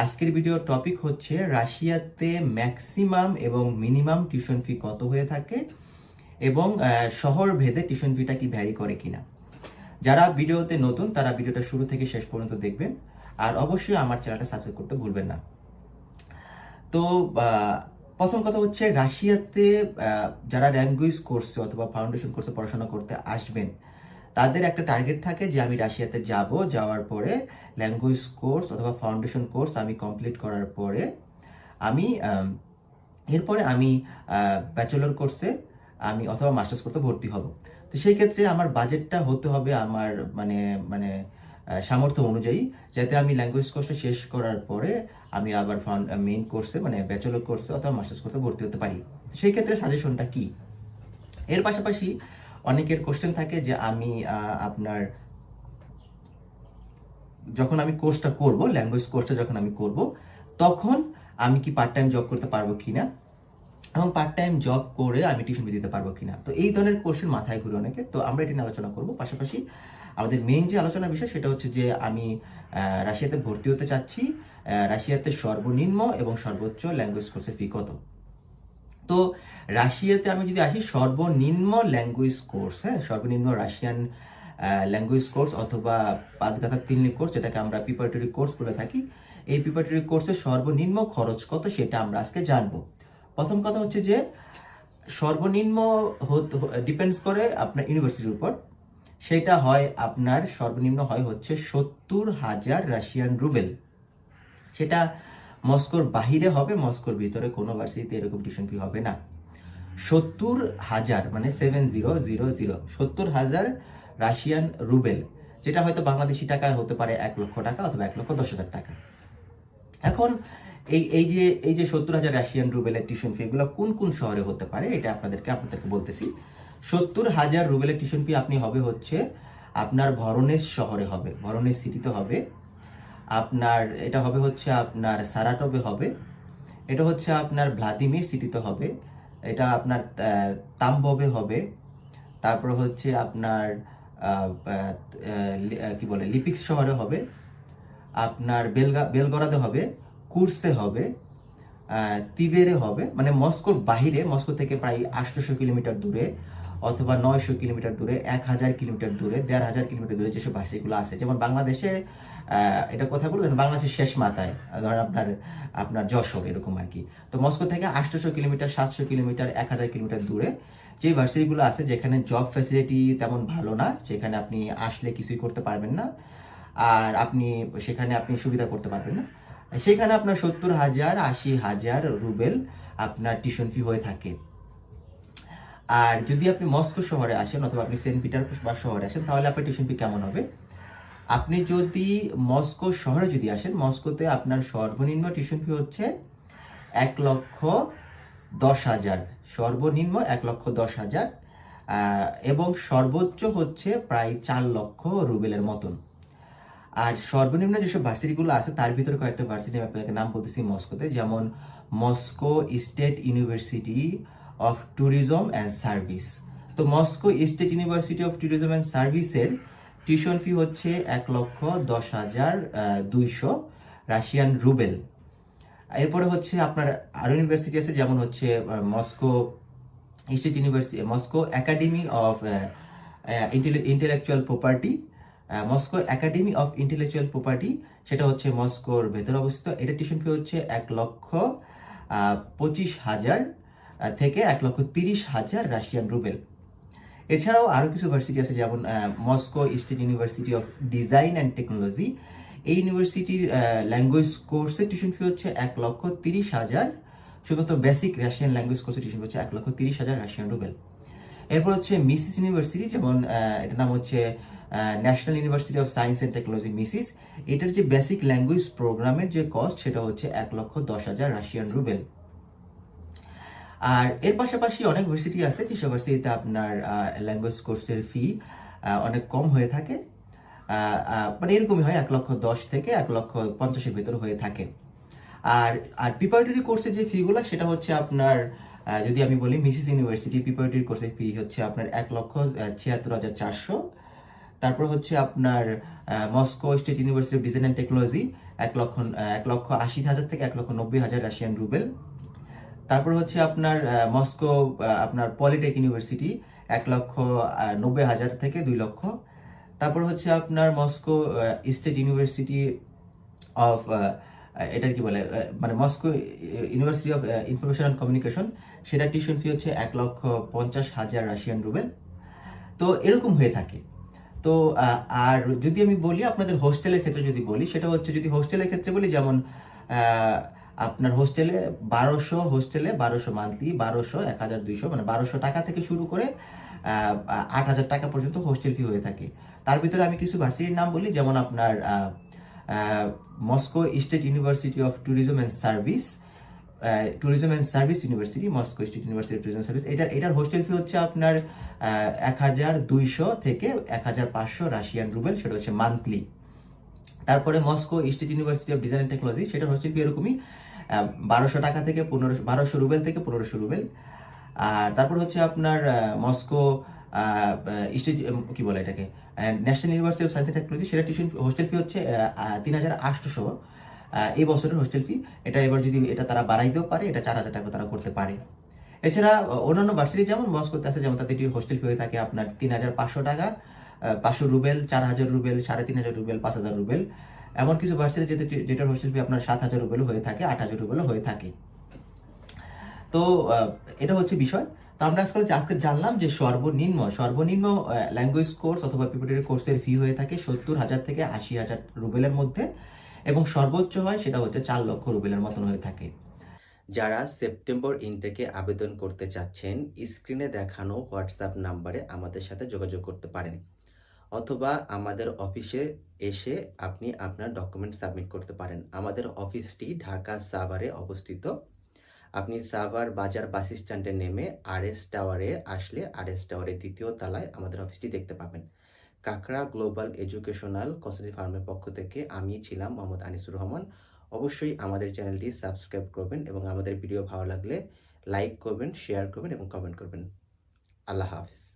আজকের video topic হচ্ছে রাশিয়াতে ম্যাক্সিমাম এবং মিনিমাম টিউশন ফি কত হয়ে থাকে এবং শহর ভেদে টিউশন ফিটা কি ভ্যারি করে কিনা। যারা ভিডিওতে নতুন, তারা ভিডিওটা শুরু থেকে শেষ পর্যন্ত দেখবেন। আর অবশ্যই আমার চ্যানেলটা সাবস্ক্রাইব করতে ভুলবেন না। তো প্রথম কথা হচ্ছে রাশিয়াতে যারা ল্যাঙ্গুয়েজ কোর্সে অথবা ফাউন্ডেশন কোর্সে পড়াশোনা করতে আসবেন তাদের একটা টার্গেট থাকে যে আমি রাশিয়াতে যাব, যাওয়ার পরে ল্যাঙ্গুয়েজ কোর্স অথবা ফাউন্ডেশন কোর্স আমি কমপ্লিট করার পরে আমি এরপরে আমি ব্যাচেলর কোর্সে আমি অথবা মাস্টার্স করতে ভর্তি হব। তো সেই ক্ষেত্রে আমার বাজেটটা হতে হবে আমার মানে মানে সামর্থ্য অনুযায়ী যাতে আমি ল্যাঙ্গুয়েজ কোর্সটা শেষ করার পরে আমি আবার মেইন কোর্সে মানে ব্যাচেলর কোর্সে অথবা মাস্টার্স করতে ভর্তি হতে পারি। সেই ক্ষেত্রে সাজেশনটা কি? এর পাশাপাশি অনেকের কোশ্চেন থাকে যে আমি আপনার যখন আমি কোর্সটা করব ল্যাঙ্গুয়েজ কোর্সটা যখন আমি করব, তখন আমি কি পার্ট টাইম জব করতে পারব কিনা? এবং পার্ট টাইম জব করে আমি টিউশন দিতে পারব কিনা? তো এই ধরনের কোশ্চেন মাথায় ঘুরে অনেকে। তো আমরা এটা নিয়ে আলোচনা করব। পাশাপাশি আমাদের মেইন যে আলোচনার বিষয়, সেটা হচ্ছে যে আমি রাশিয়াতে ভর্তি হতে চাচ্ছি রাশিয়াতে সর্বনিম্ন এবং সর্বোচ্চ ল্যাঙ্গুয়েজ কোর্সের ফি কত? তো রাশিয়াতে আমি যদি আসি, সর্বনিম্ন ল্যাঙ্গুয়েজ কোর্স হ্যাঁ সর্বনিম্ন রাশিয়ান ল্যাঙ্গুয়েজ কোর্স অথবা পাদগাথা তিনলি কোর্স যেটাকে আমরা প্রিপারেটরি কোর্স বলে থাকি, এই প্রিপারেটরি কোর্সের সর্বনিম্ন খরচ কত সেটা আমরা আজকে জানব। প্রথম কথা হচ্ছে যে, সর্বনিম্ন ডিপেন্ডস করে আপনার ইউনিভার্সিটির উপর। সেটা হয় আপনার সর্বনিম্ন হয় হচ্ছে সত্তর হাজার রাশিয়ান রুবেল। সেটা মস্কোর বাহিরে হবে, মস্কোর ভিতরে কোনো ভার্সিটিতে এরকম টিউশন ফি হবে না। সত্তর হাজার মানে সেভেন জিরো জিরো জিরো সত্তর হাজার রাশিয়ান রুবেল, যেটা হয়তো বাংলাদেশি টাকায় হতে পারে এক লক্ষ টাকা অথবা এক লক্ষ দশ হাজার টাকা। এখন এই এই যে এই যে সত্তর হাজার রাশিয়ান রুবেলের টিউশন ফি এগুলো কোন কোন শহরে হতে পারে, এটা আপনাদেরকে আপনাদেরকে বলতেছি। সত্তর হাজার রুবেলের টিউশন ফি আপনি হবে হচ্ছে আপনার ভরনেস শহরে হবে ভরনেস সিটিতে হবে। আপনার, এটা হবে হচ্ছে আপনার সারাটবে হবে, এটা হচ্ছে আপনার ভ্লাদিমির সিটিতে হবে, এটা আপনার তাম্ববে হবে, তারপর হচ্ছে আপনার কি বলে, লিপিক্স শহরে হবে, আপনার বেলগা, বেলগরাদে হবে, কুর্সে হবে তিবেরে হবে মানে মস্কোর বাহিরে, মস্কো থেকে প্রায় আটশোশো কিলোমিটার দূরে অথবা নয়শো কিলোমিটার দূরে, এক হাজার কিলোমিটার দূরে, দেড় হাজার কিলোমিটার দূরে যেসব ভার্সিটিগুলো আছে, যেমন বাংলাদেশে এটা কথা বলে বাংলাদেশের শেষ মাথায় ধরেন আপনার আপনার যশোর এরকম আর কি। তো মস্কো থেকে আটশোশো কিলোমিটার, সাতশো কিলোমিটার, এক হাজার কিলোমিটার দূরে যে ভার্সিটিগুলো আছে যেখানে জব ফ্যাসিলিটি তেমন ভালো না যেখানে আপনি আসলে কিছুই করতে পারবেন না, আর আপনি, সেখানে আপনি সুবিধা করতে পারবেন না। সেখানে আপনার সত্তর হাজার, আশি হাজার রুবেল আপনার টিউশন ফি হয়ে থাকে। আর যদি আপনি মস্কো শহরে আসেন অথবা আপনি সেন্ট পিটার বা শহরে আসেন, তাহলে আপনার টিউশন ফি কেমন হবে? আপনি যদি মস্কো শহরে যদি আসেন, মস্কোতে আপনার সর্বনিম্ন টিউশন ফি হচ্ছে এক লক্ষ দশ হাজার। সর্বনিম্ন এক লক্ষ দশ হাজার এবং সর্বোচ্চ হচ্ছে প্রায় চার লক্ষ রুবেলের মতন। আর সর্বনিম্ন যেসব ভার্সিটিগুলো আছে, তার ভিতরে কয়েকটা ভার্সিটি আমি আপনাকে নাম বলতেছি মস্কোতে, যেমন Moscow State University of Tourism and Service. তো Moscow State University of Tourism and সার্ভিসের টিউশন ফি হচ্ছে এক লক্ষ দশ হাজার দুইশো রাশিয়ান রুবেল। এরপরে হচ্ছে আপনার আরও ইউনিভার্সিটি আছে, যেমন হচ্ছে Moscow State University Moscow Academy of Intellectual Property Moscow Academy of Intellectual Property, সেটা হচ্ছে মস্কোর ভেতরে অবস্থিত। এটা টিউশন ফি হচ্ছে এক লক্ষ পঁচিশ হাজার থেকে এক লক্ষ তিরিশ হাজার রাশিয়ান রুবেল। এছাড়াও আরও কিছু ভার্সিটি আছে, যেমন Moscow State University of Design and Technology এই ইউনিভার্সিটির ল্যাঙ্গুয়েজ কোর্সের টিউশন ফি হচ্ছে এক লক্ষ তিরিশ হাজার, শুধুমাত্র বেসিক রাশিয়ান ল্যাঙ্গুয়েজ কোর্সের টিউশন ফি হচ্ছে এক লক্ষ তিরিশ হাজার রাশিয়ান রুবেল এরপর হচ্ছে মিসিস ইউনিভার্সিটি যেমন এটার নাম হচ্ছে National University of Science and Technology MISIS এটার যে বেসিক ল্যাঙ্গুয়েজ প্রোগ্রামের যে কস্ট সেটা হচ্ছে এক লক্ষ দশ হাজার রাশিয়ান রুবেল আর এর পাশাপাশি অনেক ভার্সিটি আছে যেসব ভার্সিটিতে আপনার ল্যাঙ্গুয়েজ কোর্সের ফি অনেক কম হয়ে থাকে। মানে এরকমই হয়, এক লক্ষ দশ থেকে এক লক্ষ পঞ্চাশের ভেতর হয়ে থাকে। আর আর প্রিপারেটরি কোর্সের যে ফিগুলো সেটা হচ্ছে আপনার যদি আমি বলি মিসিস ইউনিভার্সিটি প্রিপারেটরি কোর্সের ফি হচ্ছে আপনার এক লক্ষ ছিয়াত্তর হাজার চারশো। তারপর হচ্ছে আপনার Moscow State University of Design and Technology এক লক্ষ এক লক্ষ আশি হাজার থেকে এক লক্ষ নব্বই হাজার রাশিয়ান রুবেল তারপর হচ্ছে আপনার মস্কো আপনার পলিটেক ইউনিভার্সিটি এক লক্ষ নব্বই হাজার থেকে দুই লক্ষ। তারপর হচ্ছে আপনার মস্কো স্টেট ইউনিভার্সিটি অফ এটার কি বলে মানে Moscow University of Information and Communication সেটা টিউশন ফি হচ্ছে এক লক্ষ পঞ্চাশ হাজার রাশিয়ান রুবেল। তো এরকম হয়ে থাকে। তো আর যদি আমি বলি আপনাদের হোস্টেলের ক্ষেত্রে যদি বলি, সেটা হচ্ছে যদি হোস্টেলের ক্ষেত্রে বলি, যেমন আপনার হোস্টেলে বারোশো হোস্টেলে বারোশো মান্থলি বারোশো, এক হাজার দুইশো মানে বারোশো টাকা থেকে শুরু করে আট হাজার টাকা পর্যন্ত হোস্টেল ফি হয়ে থাকে। তার ভিতরে আমি কিছু ভার্সিটির নাম বলি, যেমন আপনার Moscow State University of Tourism and Service Tourism and Service University Moscow State University Tourism Service এটার এটার হোস্টেল ফি হচ্ছে আপনার এক হাজার দুইশো থেকে এক হাজার পাঁচশো রাশিয়ান রুবেল, সেটা হচ্ছে মান্থলি তারপরে Moscow State University of Design Technology সেটার হোস্টেল ফি এরকমই। বারোশো টাকা থেকে পনেরোশো, বারোশো রুবেল থেকে পনেরোশো রুবেল। আর তারপর হচ্ছে আপনার মস্কো স্টেট কি বলে এটাকে? National University of Science and Technology, সেটা টিউশন হোস্টেল ফি হচ্ছে তিন হাজার আটশোশো এই বছরের হোস্টেল ফি। এটা এবার যদি এটা তারা বাড়াইতেও পারে, এটা চার হাজার টাকা তারা করতে পারে। এছাড়া অন্যান্য ভার্সিটি যেমন মস্কোতে আছে, যেমন তাদের হোস্টেল ফি হয়ে থাকে আপনার তিন হাজার পাঁচশো টাকা পাঁচশো রুবেল, চার হাজার রুবেল, সাড়ে তিন হাজার রুবেল, পাঁচ হাজার রুবেল। এমন কিছু ভার্সিটি যেটা যেটার হোস্টেল ফি আপনার সাত হাজার রুবেলও হয়ে থাকে, আট হাজার রুবেলও হয়ে থাকে। তো এটা হচ্ছে বিষয়। তো আমরা আজকে আজকে জানলাম যে সর্বনিম্ন সর্বনিম্ন ল্যাঙ্গুয়েজ কোর্স অথবা প্রিপারেটরি কোর্সের ফি হয়ে থাকে সত্তর হাজার থেকে আশি হাজার রুবেলের মধ্যে এবং সর্বোচ্চ হয় সেটা হচ্ছে চার লক্ষ রুবেলের মতন হয়ে থাকে। যারা সেপ্টেম্বর ইনটেকে আবেদন করতে চাচ্ছেন স্ক্রিনে দেখানো হোয়াটসঅ্যাপ নাম্বারে আমাদের সাথে যোগাযোগ করতে পারেন। অথবা আমাদের অফিসে এসে আপনি আপনার ডকুমেন্ট সাবমিট করতে পারেন। আমাদের অফিসটি ঢাকা সাভারে অবস্থিত। আপনি সাভার বাজার বাস স্ট্যান্ডে নেমে আর এস টাওয়ারে আসলে আর এস টাওয়ারের দ্বিতীয় তলায় আমাদের অফিসটি দেখতে পাবেন। কাকড়া গ্লোবাল এডুকেশনাল কনসালটি ফার্মের পক্ষ থেকে আমি ছিলাম মোহাম্মদ আনিসুর রহমান। অবশ্যই আমাদের চ্যানেলটি সাবস্ক্রাইব করবেন এবং আমাদের ভিডিও ভালো লাগলে লাইক করবেন, শেয়ার করবেন এবং কমেন্ট করবেন। আল্লাহ হাফিজ।